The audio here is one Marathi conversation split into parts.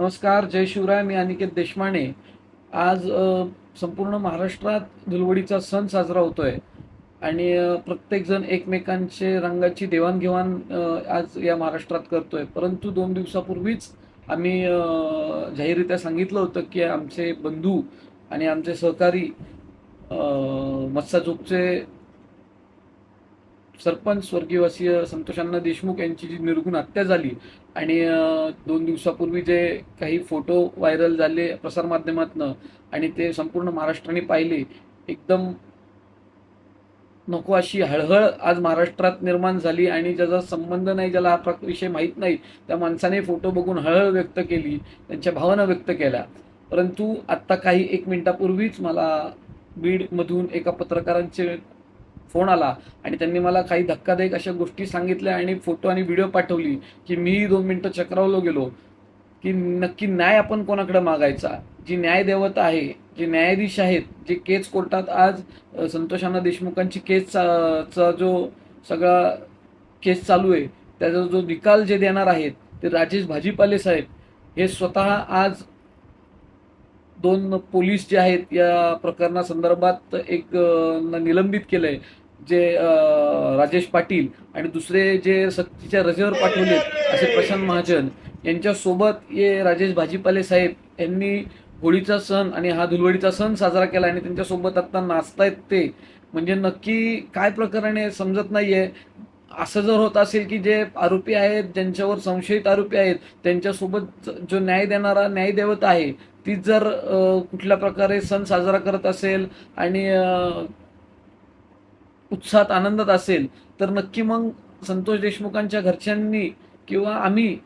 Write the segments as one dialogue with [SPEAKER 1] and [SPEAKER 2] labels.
[SPEAKER 1] नमस्कार जय शिवराय मी अनिकेत देशमाने. आज संपूर्ण महाराष्ट्रात धुलवडीचा सण साजरा होतोय. आणि प्रत्येकजण एकमेकांचे रंगाची देवाणघेवाण आज या महाराष्ट्रात करतोय. परंतु दोन दिवसापूर्वीच आम्ही जाहीररित्या सांगितलं होतं की आमचे बंधू आणि आमचे सहकारी मत्साजोगचे सरपंच स्वर्गीयवासीय संतोषांना देशमुख यांची जी निर्गुण हत्या झाली आणि दोन दिवसापूर्वी जे काही फोटो व्हायरल झाले प्रसारमाध्यमातनं आणि ते संपूर्ण महाराष्ट्राने पाहिले एकदम नको अशी हळहळ आज महाराष्ट्रात निर्माण झाली आणि ज्याचा संबंध नाही ज्याला हा विषय माहीत नाही त्या माणसाने फोटो बघून हळहळ व्यक्त केली त्यांच्या भावना व्यक्त केल्या. परंतु आत्ता काही एक मिनिटापूर्वीच मला बीडमधून एका पत्रकारांचे फोन आला आणि त्यांनी मला काही धक्कादायक अशा गोष्टी सांगितल्या आणि फोटो आणि व्हिडिओ पाठवली की मी दोन मिनटं चक्रावलो गेलो. की नक्की न्याय आपण कोणाकडे मागायचा? जी न्यायदेवता आहे जे न्यायाधीश आहेत जे केस कोर्टात आज संतोषांना देशमुखांची केस चा चा जो सगळा केस चालू आहे त्याचा जो निकाल जे देणार आहेत ते राजेश भाजीपाले साहेब हे स्वतः आज दोन पोलीस जे आहेत या प्रकरणासंदर्भात एक निलंबित न- निलंबित जे राजेश पाटील आणि दुसरे जे सक्तीच्या रजेवर पाठवले असे प्रशांत महाजन यांच्यासोबत हे राजेश भाजीपाले साहेब यांनी होळीचा सण आणि हा धुलवडीचा सण साजरा केला आणि त्यांच्यासोबत आत्ता नाचतायत ते. म्हणजे नक्की काय प्रकरण आहे समजत आहे असं जर होत असेल की जे आरोपी आहेत ज्यांच्यावर संशयित आरोपी आहेत त्यांच्यासोबत जो न्याय देणारा न्यायदेवत आहे ती जर कुठल्या प्रकारे सण साजरा करत असेल आणि उत्साहात आनंदात असेल तर नक्की मग संतोष देशमुखांच्या घरच्यांनी किंवा आम्ही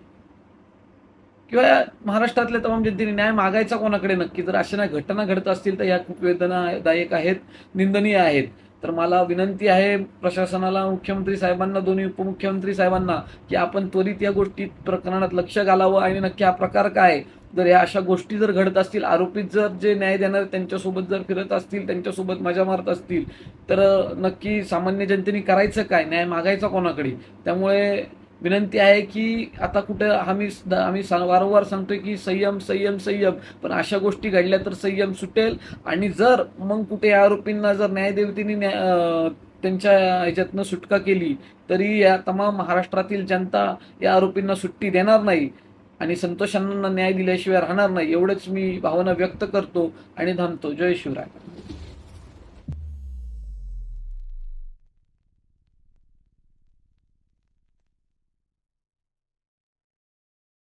[SPEAKER 1] किंवा महाराष्ट्रातल्या तमाम जनतेने न्याय मागायचा कोणाकडे नक्की? जर अशा घटना घडत असतील तर या खूप वेदनादायक आहेत निंदनीय आहेत. तर मला विनंती आहे प्रशासनाला मुख्यमंत्री साहेबांना दोन्ही उपमुख्यमंत्री साहेबांना की आपण त्वरित या गोष्टी प्रकरणात लक्ष घालावं आणि नक्की हा प्रकार काय आहे? जर या अशा गोष्टी जर घडत असतील आरोपीत जर जे न्याय देणार त्यांच्यासोबत जर फिरत असतील त्यांच्यासोबत मजा मारत असतील तर नक्की सामान्य जनतेने करायचं काय न्याय मागायचा कोणाकडे त्यामुळे विनंती आहे की आता कुठं आम्ही आम्ही वारंवार सांगतोय की संयम संयम संयम. पण अशा गोष्टी घडल्या तर संयम सुटेल. आणि जर मग कुठे या आरोपींना जर न्यायदेवतेने न्याय त्यांच्या ह्याच्यातनं सुटका केली तरी या तमाम महाराष्ट्रातील जनता या आरोपींना सुट्टी देणार नाही. आणि संतोषांना न्याय दिल्याशिवाय राहणार नाही. एवढंच मी भावना व्यक्त करतो आणि थांबतो. जय शिवराय.